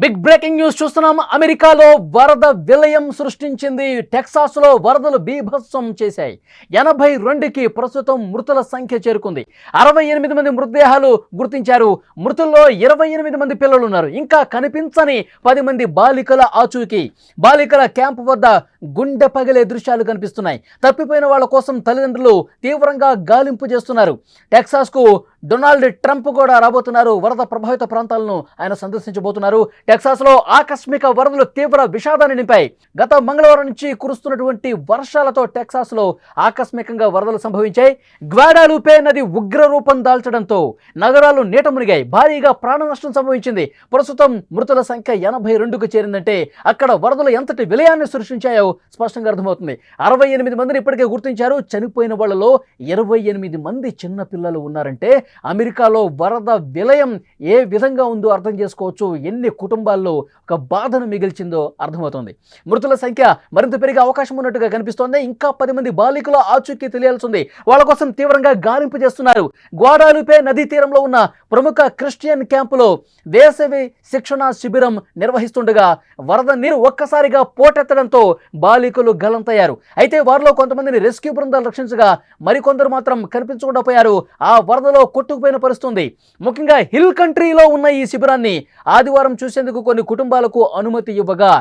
Big breaking news చూస్తున్నాం. అమెరికాలో వరద విలయం సృష్టించింది. టెక్సాస్లో వరదలు బీభత్సం చేశాయి. ఎనభై రెండుకి ప్రస్తుతం మృతుల సంఖ్య చేరుకుంది. అరవై ఎనిమిది మంది మృతదేహాలు గుర్తించారు. మృతుల్లో ఇరవై ఎనిమిది మంది పిల్లలు ఉన్నారు ఇంకా కనిపించని పది మంది బాలికల ఆచూకీ. బాలికల క్యాంపు వద్ద గుండె పగిలే దృశ్యాలు కనిపిస్తున్నాయి. తప్పిపోయిన వాళ్ళ కోసం తల్లిదండ్రులు తీవ్రంగా గాలింపు చేస్తున్నారు. టెక్సాస్కు డొనాల్డ్ ట్రంప్ కూడా రాబోతున్నారు. వరద ప్రభావిత ప్రాంతాలను ఆయన సందర్శించబోతున్నారు. టెక్సాస్లో ఆకస్మిక వరదలు తీవ్ర విషాదాన్ని నింపాయి. గత మంగళవారం నుంచి కురుస్తున్నటువంటి వర్షాలతో టెక్సాస్లో ఆకస్మికంగా వరదలు సంభవించాయి. గ్వాడాలూపే నది ఉగ్ర రూపం దాల్చడంతో నగరాలు నీట మునిగాయి. భారీగా ప్రాణ నష్టం సంభవించింది. ప్రస్తుతం మృతుల సంఖ్య ఎనభై రెండుకు చేరిందంటే అక్కడ వరదలు ఎంతటి విలయాన్ని సృష్టించాయో స్పష్టంగా అర్థమవుతుంది. అరవై ఎనిమిది మందిని ఇప్పటికే గుర్తించారు. చనిపోయిన వాళ్ళలో ఇరవై ఎనిమిది మంది చిన్న పిల్లలు ఉన్నారంటే అమెరికాలో వరద విలయం ఏ విధంగా ఉందో అర్థం చేసుకోవచ్చు. ఎన్ని కుటుంబాల్లో ఒక బాధను మిగిల్చిందో అర్థమవుతుంది. మృతుల సంఖ్య మరింత పెరిగే అవకాశం ఉన్నట్టుగా కనిపిస్తోంది. ఇంకా పది మంది బాలికల ఆచూకీ తెలియాల్సి ఉంది వాళ్ళ కోసం తీవ్రంగా గాలింపు చేస్తున్నారు. గ్వాడాలుపే నదీ తీరంలో ఉన్న ప్రముఖ క్రిస్టియన్ క్యాంపులో వేసవి శిక్షణ శిబిరం నిర్వహిస్తుండగా వరద నీరు ఒక్కసారిగా పోటెత్తడంతో బాలికలు గలంతయ్యారు. అయితే వారిలో కొంతమందిని రెస్క్యూ బృందాలు రక్షించగా మరికొందరు మాత్రం కనిపించకుండా పోయారు. ఆ వరదలో కొట్టుకుపోయిన పరిస్థితుంది. ముఖ్యంగా హిల్ కంట్రీలో ఉన్న ఈ శిబిరాన్ని ఆదివారం చూసేందుకు కొన్ని కుటుంబాలకు అనుమతి ఇవ్వగా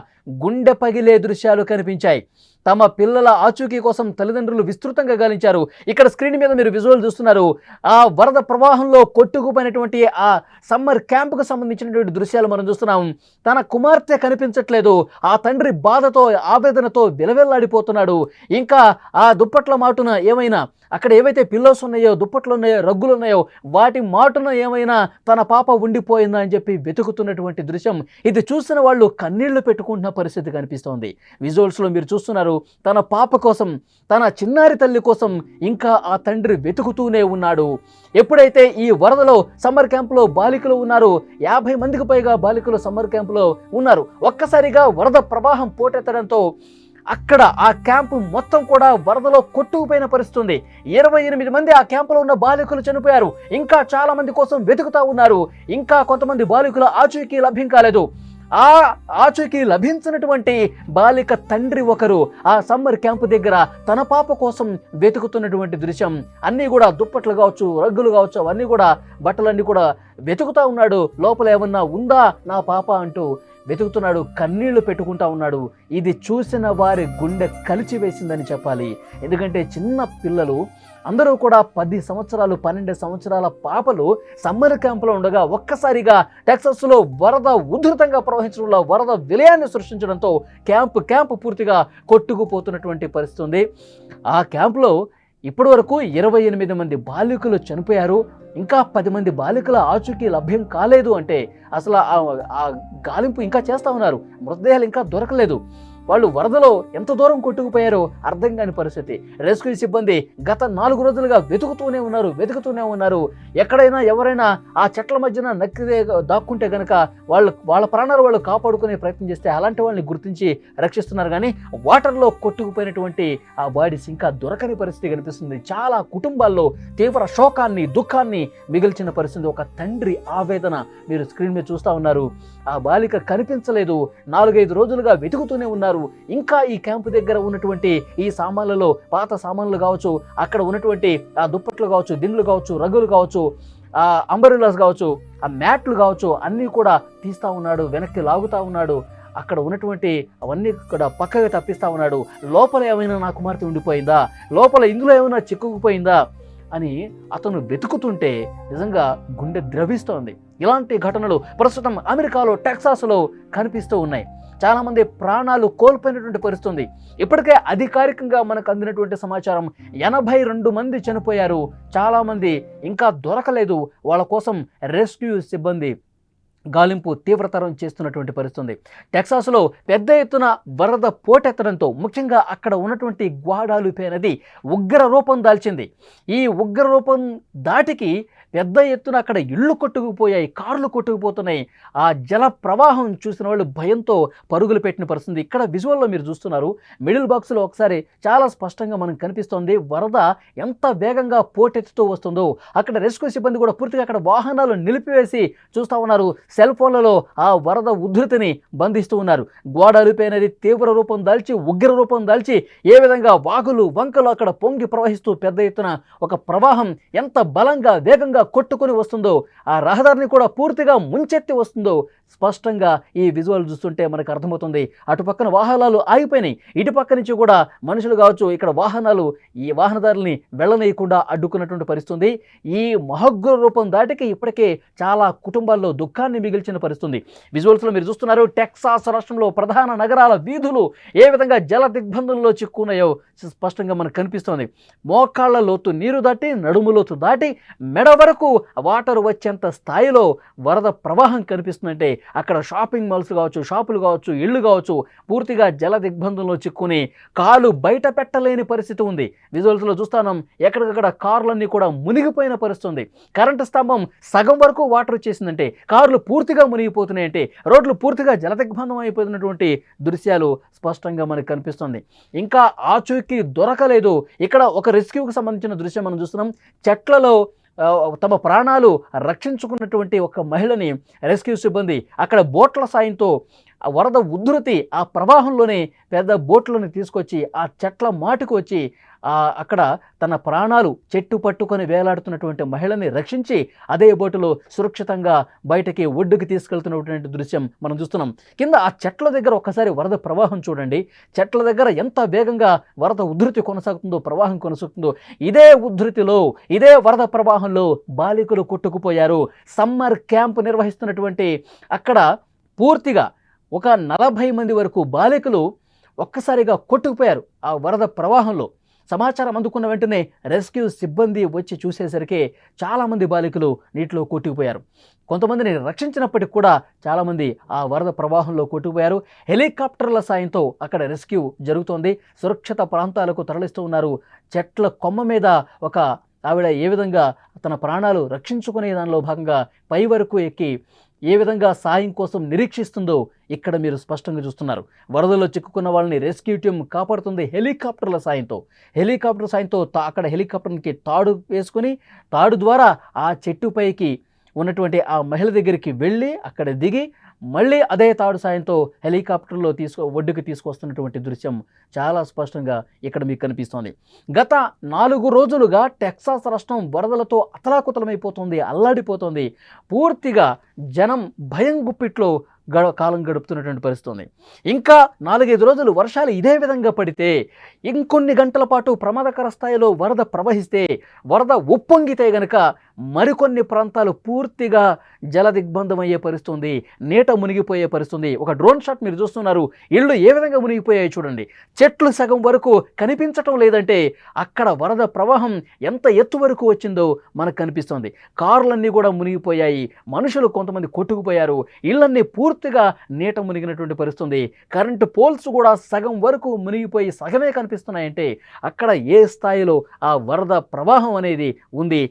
గుండె పగిలే దృశ్యాలు కనిపించాయి. తమ పిల్లల ఆచూకీ కోసం తల్లిదండ్రులు విస్తృతంగా గాలించారు. ఇక్కడ స్క్రీన్ మీద మీరు విజువల్ చూస్తున్నారు. ఆ వరద ప్రవాహంలో కొట్టుకుపోయినటువంటి ఆ సమ్మర్ క్యాంపుకు సంబంధించినటువంటి దృశ్యాలు మనం చూస్తున్నాం. తన కుమార్తె కనిపించట్లేదు. ఆ తండ్రి బాధతో ఆవేదనతో విలవెల్లాడిపోతున్నాడు. ఇంకా ఆ దుప్పట్ల మాటున ఏమైనా అక్కడ ఏవైతే పిల్లోస్ ఉన్నాయో దుప్పట్లు ఉన్నాయో రగ్గులు ఉన్నాయో వాటి మాటున ఏమైనా తన పాప ఉండిపోయిందా అని చెప్పి వెతుకుతున్నటువంటి దృశ్యం. ఇది చూసిన వాళ్ళు కన్నీళ్ళు పెట్టుకుంటున్న పరిస్థితి కనిపిస్తోంది. విజువల్స్లో మీరు చూస్తున్నారు. తన పాప కోసం తన చిన్నారి తల్లి కోసం ఇంకా ఆ తండ్రి వెతుకుతూనే ఉన్నాడు. ఎప్పుడైతే ఈ వరదలో సమ్మర్ క్యాంపులో బాలికలు ఉన్నారు యాభై మందికి పైగా బాలికలు సమ్మర్ క్యాంపులో ఉన్నారు. ఒక్కసారిగా వరద ప్రవాహం పోటెత్తడంతో అక్కడ ఆ క్యాంపు మొత్తం కూడా వరదలో కొట్టుకుపోయిన పరిస్థితుంది. ఇరవై ఎనిమిది మంది ఆ క్యాంపులో ఉన్న బాలికలు చనిపోయారు. ఇంకా చాలా మంది కోసం వెతుకుతా ఉన్నారు. ఇంకా కొంతమంది బాలికల ఆచూకీ లభ్యం కాలేదు. ఆ ఆచూకీ లభించినటువంటి బాలిక తండ్రి ఒకరు ఆ సమ్మర్ క్యాంపు దగ్గర తన పాప కోసం వెతుకుతున్నటువంటి దృశ్యం. అన్నీ కూడా దుప్పట్లు కావచ్చు రగ్గులు కావచ్చు అవన్నీ కూడా బట్టలన్నీ కూడా వెతుకుతా ఉన్నాడు. లోపల ఏమన్నా ఉందా నా పాప అంటూ వెతుకుతున్నాడు కన్నీళ్ళు పెట్టుకుంటా ఉన్నాడు. ఇది చూసిన వారి గుండె కలిచివేసిందని చెప్పాలి. ఎందుకంటే చిన్న పిల్లలు అందరూ కూడా పది సంవత్సరాలు పన్నెండు సంవత్సరాల పాపలు సమ్మర్ క్యాంపులో ఉండగా ఒక్కసారిగా టెక్సస్లో వరద ఉధృతంగా ప్రవహించడంలో వరద విలయాన్ని సృష్టించడంతో క్యాంపు క్యాంపు పూర్తిగా కొట్టుకుపోతున్నటువంటి పరిస్థితి ఉంది ఆ క్యాంపులో ఇప్పటి వరకు ఇరవై ఎనిమిది మంది బాలికలు చనిపోయారు. ఇంకా పది మంది బాలికల ఆచూకీ లభ్యం కాలేదు అంటే అసలు ఆ- ఆ గాలింపు ఇంకా చేస్తా ఉన్నారు. మృతదేహాలు ఇంకా దొరకలేదు. వాళ్ళు వరదలో ఎంత దూరం కొట్టుకుపోయారో అర్థం కాని పరిస్థితి. రెస్క్యూ సిబ్బంది గత నాలుగు రోజులుగా వెతుకుతూనే ఉన్నారు వెతుకుతూనే ఉన్నారు. ఎక్కడైనా ఎవరైనా ఆ చెట్ల మధ్యన నక్కిదే దాక్కుంటే గనక వాళ్ళు వాళ్ళ ప్రాణాలు వాళ్ళు కాపాడుకునే ప్రయత్నం చేస్తే అలాంటి వాళ్ళని గుర్తించి రక్షిస్తున్నారు. కానీ వాటర్లో కొట్టుకుపోయినటువంటి ఆ బాడీస్ ఇంకా దొరకని పరిస్థితి కనిపిస్తుంది. చాలా కుటుంబాల్లో తీవ్ర శోకాన్ని దుఃఖాన్ని మిగిల్చిన పరిస్థితి. ఒక తండ్రి ఆవేదన మీరు స్క్రీన్ మీద చూస్తూ ఉన్నారు. ఆ బాలిక కనిపించలేదు. నాలుగైదు రోజులుగా వెతుకుతూనే ఉన్నారు. ఇంకా ఈ క్యాంపు దగ్గర ఉన్నటువంటి ఈ సామాన్లలో పాత సామాన్లు కావచ్చు అక్కడ ఉన్నటువంటి ఆ దుప్పట్లు కావచ్చు దిండ్లు కావచ్చు రగులు కావచ్చు ఆ అంబరిలాస్ కావచ్చు ఆ మ్యాట్లు కావచ్చు అన్నీ కూడా తీస్తూ ఉన్నాడు వెనక్కి లాగుతూ ఉన్నాడు. అక్కడ ఉన్నటువంటి అవన్నీ కూడా పక్కగా తప్పిస్తూ ఉన్నాడు. లోపల ఏమైనా నా కుమార్తె ఉండిపోయిందా? లోపల ఇందులో ఏమైనా చిక్కుకుపోయిందా? అని అతను వెతుకుతుంటే నిజంగా గుండె ద్రవిస్తోంది. ఇలాంటి ఘటనలు ప్రస్తుతం అమెరికాలో టెక్సాస్లో కనిపిస్తూ ఉన్నాయి. చాలామంది ప్రాణాలు కోల్పోయినటువంటి పరిస్థితి ఉంది ఇప్పటికే అధికారికంగా మనకు అందినటువంటి సమాచారం ఎనభై రెండు మంది చనిపోయారు. చాలామంది ఇంకా దొరకలేదు. వాళ్ళ కోసం రెస్క్యూ సిబ్బంది గాలింపు తీవ్రతరం చేస్తున్నటువంటి పరిస్థితుంది. టెక్సాస్లో పెద్ద ఎత్తున వరద పోటెత్తడంతో ముఖ్యంగా అక్కడ ఉన్నటువంటి గ్వాడాలుపే నది ఉగ్ర రూపం దాల్చింది. ఈ ఉగ్ర రూపం దాటికి పెద్ద ఎత్తున అక్కడ ఇళ్ళు కొట్టుకుపోయాయి కార్లు కొట్టుకుపోతున్నాయి. ఆ జల ప్రవాహం చూసిన వాళ్ళు భయంతో పరుగులు పెట్టిన పరిస్థితి ఇక్కడ విజువల్లో మీరు చూస్తున్నారు మిడిల్ బాక్స్లో ఒకసారి చాలా స్పష్టంగా మనకు కనిపిస్తోంది వరద ఎంత వేగంగా పోటెత్తుతూ వస్తుందో. అక్కడ రెస్క్యూ సిబ్బంది కూడా పూర్తిగా అక్కడ వాహనాలు నిలిపివేసి చూస్తూ ఉన్నారు. సెల్ ఫోన్లలో ఆ వరద ఉధృతిని బంధిస్తూ ఉన్నారు. గోడలిపై తీవ్ర రూపం దాల్చి ఉగ్ర రూపం దాల్చి ఏ విధంగా వాగులు వంకలు అక్కడ పొంగి ప్రవహిస్తూ పెద్ద ఎత్తున ఒక ప్రవాహం ఎంత బలంగా వేగంగా కొట్టుకొని వస్తుందో ఆ రహదారిని కూడా పూర్తిగా ముంచెత్తి వస్తుందో స్పష్టంగా ఈ విజువల్ చూస్తుంటే మనకు అర్థమవుతుంది. అటు పక్కన వాహనాలు ఆగిపోయినాయి. ఇటు పక్క నుంచి కూడా మనుషులు కావచ్చు ఇక్కడ వాహనాలు ఈ వాహనదారుల్ని వెళ్ళనీయకుండా అడ్డుకున్నటువంటి పరిస్థితుంది. ఈ మహగ్గుర రూపం దాటికి ఇప్పటికే చాలా కుటుంబాల్లో దుఃఖాన్ని మిగిల్చిన పరిస్థితుంది. విజువల్స్లో మీరు చూస్తున్నారు టెక్సాస్ రాష్ట్రంలో ప్రధాన నగరాల వీధులు ఏ విధంగా జల దిగ్బంధంలో చిక్కున్నాయో స్పష్టంగా మనకు కనిపిస్తోంది. మోకాళ్ళ లోతు నీరు దాటి నడుము లోతు దాటి మెడ వరకు వాటర్ వచ్చేంత స్థాయిలో వరద ప్రవాహం కనిపిస్తుందంటే అక్కడ షాపింగ్ మాల్స్ కావచ్చు షాపులు కావచ్చు ఇళ్ళు కావచ్చు పూర్తిగా జల దిగ్బంధంలో చిక్కుని కాలు బయట పెట్టలేని పరిస్థితి ఉంది. విజువల్స్లో చూస్తాను ఎక్కడికక్కడ కార్లన్నీ కూడా మునిగిపోయిన పరిస్థితి ఉంది. కరెంటు స్తంభం సగం వరకు వాటర్ వచ్చేసిందంటే కార్లు పూర్తిగా మునిగిపోతున్నాయంటే రోడ్లు పూర్తిగా జల దిగ్బంధం అయిపోతున్నటువంటి దృశ్యాలు స్పష్టంగా మనకు కనిపిస్తుంది. ఇంకా ఆచూకీ దొరకలేదు. ఇక్కడ ఒక రెస్క్యూకి సంబంధించిన దృశ్యం మనం చూస్తున్నాం. చెట్లలో తమ ప్రాణాలు రక్షించుకున్నటువంటి ఒక మహిళని రెస్క్యూ సిబ్బంది అక్కడ బోట్ల సాయంతో ఆ వరద ఉధృతి ఆ ప్రవాహంలోనే పెద్ద బోట్లను తీసుకొచ్చి ఆ చెట్ల మాటుకు వచ్చి అక్కడ తన ప్రాణాలు చెట్టు పట్టుకొని వేలాడుతున్నటువంటి మహిళని రక్షించి అదే బోటులో సురక్షితంగా బయటకి ఒడ్డుకి తీసుకెళ్తున్నటువంటి దృశ్యం మనం చూస్తున్నాం. కింద ఆ చెట్ల దగ్గర ఒక్కసారి వరద ప్రవాహం చూడండి. చెట్ల దగ్గర ఎంత వేగంగా వరద ఉధృతి కొనసాగుతుందో ప్రవాహం కొనసాగుతుందో ఇదే ఉధృతిలో ఇదే వరద ప్రవాహంలో బాలికలు కొట్టుకుపోయారు. సమ్మర్ క్యాంప్ నిర్వహిస్తున్నటువంటి అక్కడ పూర్తిగా ఒక నలభై మంది వరకు బాలికలు ఒక్కసారిగా కొట్టుకుపోయారు ఆ వరద ప్రవాహంలో. సమాచారం అందుకున్న వెంటనే రెస్క్యూ సిబ్బంది వచ్చి చూసేసరికి చాలామంది బాలికలు నీటిలో కొట్టుకుపోయారు. కొంతమందిని రక్షించినప్పటికి కూడా చాలామంది ఆ వరద ప్రవాహంలో కొట్టుకుపోయారు. హెలికాప్టర్ల సాయంతో అక్కడ రెస్క్యూ జరుగుతోంది. సురక్షిత ప్రాంతాలకు తరలిస్తూ ఉన్నారు. చెట్ల కొమ్మ మీద ఒక ఆవిడ ఏ విధంగా తన ప్రాణాలు రక్షించుకునే దానిలో భాగంగా పై వరకు ఎక్కి ఏ విధంగా సాయం కోసం నిరీక్షిస్తుందో ఇక్కడ మీరు స్పష్టంగా చూస్తున్నారు. వరదలో చిక్కుకున్న వాళ్ళని రెస్క్యూ టీం కాపాడుతుంది హెలికాప్టర్ల సాయంతో. హెలికాప్టర్ సాయంతో తా- అక్కడ హెలికాప్టర్కి తాడు వేసుకొని తాడు ద్వారా ఆ చెట్టుపైకి ఉన్నటువంటి ఆ మహిళ దగ్గరికి వెళ్ళి అక్కడ దిగి మళ్ళీ అదే తాడు సాయంతో హెలికాప్టర్లో తీసుకో ఒడ్డుకు తీసుకొస్తున్నటువంటి దృశ్యం చాలా స్పష్టంగా ఇక్కడ మీకు కనిపిస్తోంది. గత నాలుగు రోజులుగా టెక్సాస్ రాష్ట్రం వరదలతో అతలాకుతలమైపోతుంది అల్లాడిపోతుంది. పూర్తిగా జనం భయం గుప్పిట్లో గడ కాలం గడుపుతున్నటువంటి పరిస్థితి ఉంది ఇంకా నాలుగైదు రోజులు వర్షాలు ఇదే విధంగా పడితే ఇంకొన్ని గంటల పాటు ప్రమాదకర స్థాయిలో వరద ప్రవహిస్తే వరద ఉప్పొంగితే గనక మరికొన్ని ప్రాంతాలు పూర్తిగా జల దిగ్బంధమయ్యే పరిస్థితుంది నీట మునిగిపోయే పరిస్థితుంది. ఒక డ్రోన్ షాట్ మీరు చూస్తున్నారు ఇళ్ళు ఏ విధంగా మునిగిపోయాయి చూడండి. చెట్లు సగం వరకు కనిపించటం లేదంటే అక్కడ వరద ప్రవాహం ఎంత ఎత్తు వరకు వచ్చిందో మనకు కనిపిస్తుంది. కార్లన్నీ కూడా మునిగిపోయాయి మనుషులు కొంతమంది కొట్టుకుపోయారు ఇళ్ళన్నీ పూర్తిగా నీట మునిగినటువంటి పరిస్థితుంది. కరెంటు పోల్స్ కూడా సగం వరకు మునిగిపోయి సగమే కనిపిస్తున్నాయంటే అక్కడ ఏ స్థాయిలో ఆ వరద ప్రవాహం అనేది ఉంది?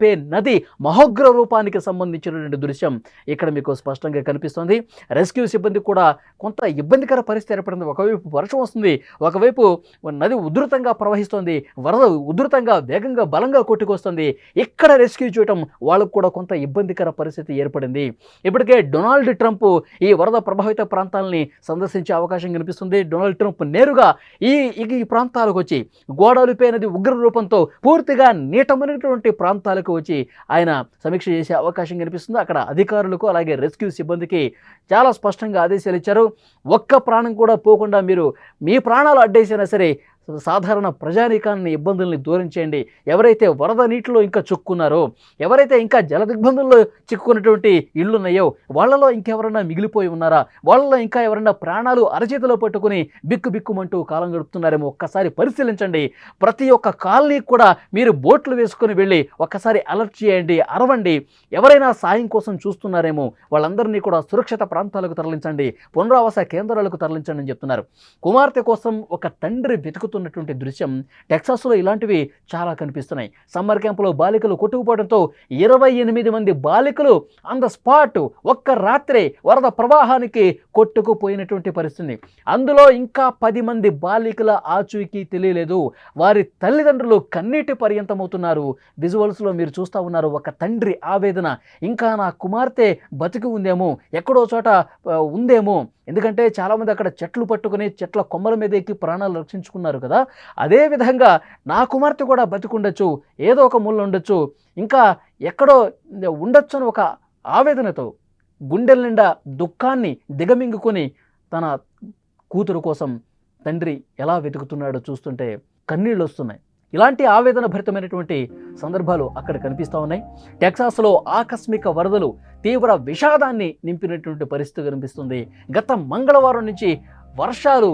కలిపే నది మహోగ్ర రూపానికి సంబంధించినటువంటి దృశ్యం ఇక్కడ మీకు స్పష్టంగా కనిపిస్తుంది. రెస్క్యూ సిబ్బంది కూడా కొంత ఇబ్బందికర పరిస్థితి ఏర్పడింది. ఒకవైపు వర్షం వస్తుంది ఒకవైపు నది ఉధృతంగా ప్రవహిస్తుంది వరద ఉధృతంగా వేగంగా బలంగా కొట్టుకొస్తుంది. ఇక్కడ రెస్క్యూ చేయటం వాళ్ళకు కూడా కొంత ఇబ్బందికర పరిస్థితి ఏర్పడింది. ఇప్పటికే డొనాల్డ్ ట్రంప్ ఈ వరద ప్రభావిత ప్రాంతాలని సందర్శించే అవకాశం కనిపిస్తుంది. డొనాల్డ్ ట్రంప్ నేరుగా ఈ ఈ- ప్రాంతాలకు వచ్చి గోడలపై నది ఉగ్ర రూపంతో పూర్తిగా నీటమైనటువంటి ప్రాంతాలకు వచ్చి ఆయన సమీక్ష చేసే అవకాశం కనిపిస్తుంది. అక్కడ అధికారులకు అలాగే రెస్క్యూ సిబ్బందికి చాలా స్పష్టంగా ఆదేశాలు ఇచ్చారు. ఒక్క ప్రాణం కూడా పోకుండా మీరు మీ ప్రాణాలు అడ్డేసినా సరే సాధారణ ప్రజానీకాన్ని ఇబ్బందుల్ని దూరం చేయండి ఎవరైతే వరద నీటిలో ఇంకా చిక్కున్నారో ఎవరైతే ఇంకా జల దిగ్బంధంలో చిక్కుకున్నటువంటి ఇళ్ళున్నాయో వాళ్ళలో ఇంకెవరైనా మిగిలిపోయి ఉన్నారా? వాళ్ళలో ఇంకా ఎవరైనా ప్రాణాలు అరచేతిలో పట్టుకుని బిక్కు బిక్కుమంటూ కాలం గడుపుతున్నారేమో? ఒక్కసారి పరిశీలించండి. ప్రతి ఒక్క కాలనీకి కూడా మీరు బోట్లు వేసుకొని వెళ్ళి ఒక్కసారి అలర్ట్ చేయండి అరవండి. ఎవరైనా సాయం కోసం చూస్తున్నారేమో వాళ్ళందరినీ కూడా సురక్షిత ప్రాంతాలకు తరలించండి. పునరావాస కేంద్రాలకు తరలించండి అని చెప్తున్నారు. కుమార్తె కోసం ఒక తండ్రి వెతుకుతున్నారు కనిపిస్తున్నటువంటి దృశ్యం టెక్సాస్లో ఇలాంటివి చాలా కనిపిస్తున్నాయి. సమ్మర్ క్యాంపులో బాలికలు కొట్టుకుపోవడంతో ఇరవై ఎనిమిది మంది బాలికలు ఆన్ ద స్పాట్ ఒక్క రాత్రే వరద ప్రవాహానికి కొట్టుకుపోయినటువంటి పరిస్థితి. అందులో ఇంకా పది మంది బాలికల ఆచూకీ తెలియలేదు. వారి తల్లిదండ్రులు కన్నీటి పర్యంతమవుతున్నారు. విజువల్స్లో మీరు చూస్తూ ఉన్నారు ఒక తండ్రి ఆవేదన. ఇంకా నా కుమార్తె బతికి ఉందేమో ఎక్కడో చోట ఉందేమో. ఎందుకంటే చాలామంది అక్కడ చెట్లు పట్టుకుని చెట్ల కొమ్మల మీద ఎక్కి ప్రాణాలు రక్షించుకున్నారు కదా. అదే విధంగా నా కుమార్తె కూడా బతికుండొచ్చు ఏదో ఒక మూల ఉండొచ్చు ఇంకా ఎక్కడో ఉండొచ్చు అని ఒక ఆవేదనతో గుండెల నిండా దుఃఖాన్ని దిగమింగుకొని తన కూతురు కోసం తండ్రి ఎలా వెతుకుతున్నాడో చూస్తుంటే కన్నీళ్ళు వస్తున్నాయి. ఇలాంటి ఆవేదన భరితమైనటువంటి సందర్భాలు అక్కడ కనిపిస్తూ ఉన్నాయి. టెక్సాస్లో ఆకస్మిక వరదలు తీవ్ర విషాదాన్ని నింపినటువంటి పరిస్థితి కనిపిస్తుంది. గత మంగళవారం నుంచి వర్షాలు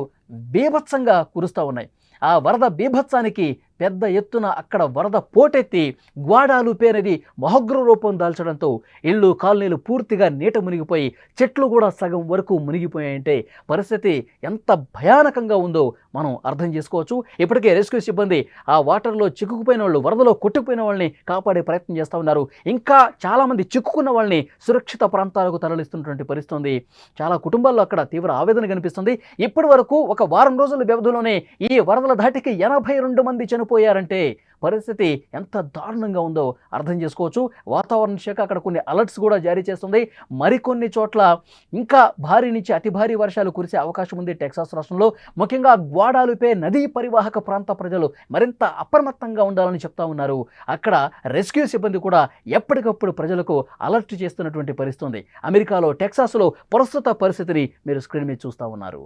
బీభత్సంగా కురుస్తూ ఉన్నాయి. ఆ వరద బీభత్సానికి పెద్ద ఎత్తున అక్కడ వరద పోటెత్తి గ్వాడాలు పేరది మహగ్ర రూపం దాల్చడంతో ఇళ్ళు కాలనీలు పూర్తిగా నీట మునిగిపోయి చెట్లు కూడా సగం వరకు మునిగిపోయాయంటే పరిస్థితి ఎంత భయానకంగా ఉందో మనం అర్థం చేసుకోవచ్చు. ఇప్పటికే రెస్క్యూ సిబ్బంది ఆ వాటర్లో చిక్కుకుపోయిన వాళ్ళు వరదలో కొట్టుకుపోయిన వాళ్ళని కాపాడే ప్రయత్నం చేస్తూ ఉన్నారు. ఇంకా చాలామంది చిక్కుకున్న వాళ్ళని సురక్షిత ప్రాంతాలకు తరలిస్తున్నటువంటి పరిస్థితుంది. చాలా కుటుంబాల్లో అక్కడ తీవ్ర ఆవేదన కనిపిస్తుంది. ఇప్పటి వరకు ఒక వారం రోజుల వ్యవధిలోనే ఈ వరదల ధాటికి ఎనభై రెండు మంది చనిపోయారంటే పరిస్థితి ఎంత దారుణంగా ఉందో అర్థం చేసుకోవచ్చు. వాతావరణ శాఖ అక్కడ కొన్ని అలర్ట్స్ కూడా జారీ చేస్తుంది. మరికొన్ని చోట్ల ఇంకా భారీ నుంచి అతి భారీ వర్షాలు కురిసే అవకాశం ఉంది టెక్సాస్ రాష్ట్రంలో. ముఖ్యంగా గ్వాడాలుపే నదీ పరివాహక ప్రాంత ప్రజలు మరింత అప్రమత్తంగా ఉండాలని చెప్తా ఉన్నారు. అక్కడ రెస్క్యూ సిబ్బంది కూడా ఎప్పటికప్పుడు ప్రజలకు అలర్ట్ చేస్తున్నటువంటి పరిస్థితి ఉంది. అమెరికాలో టెక్సాస్లో ప్రస్తుత పరిస్థితిని మీరు స్క్రీన్ మీద చూస్తూ ఉన్నారు.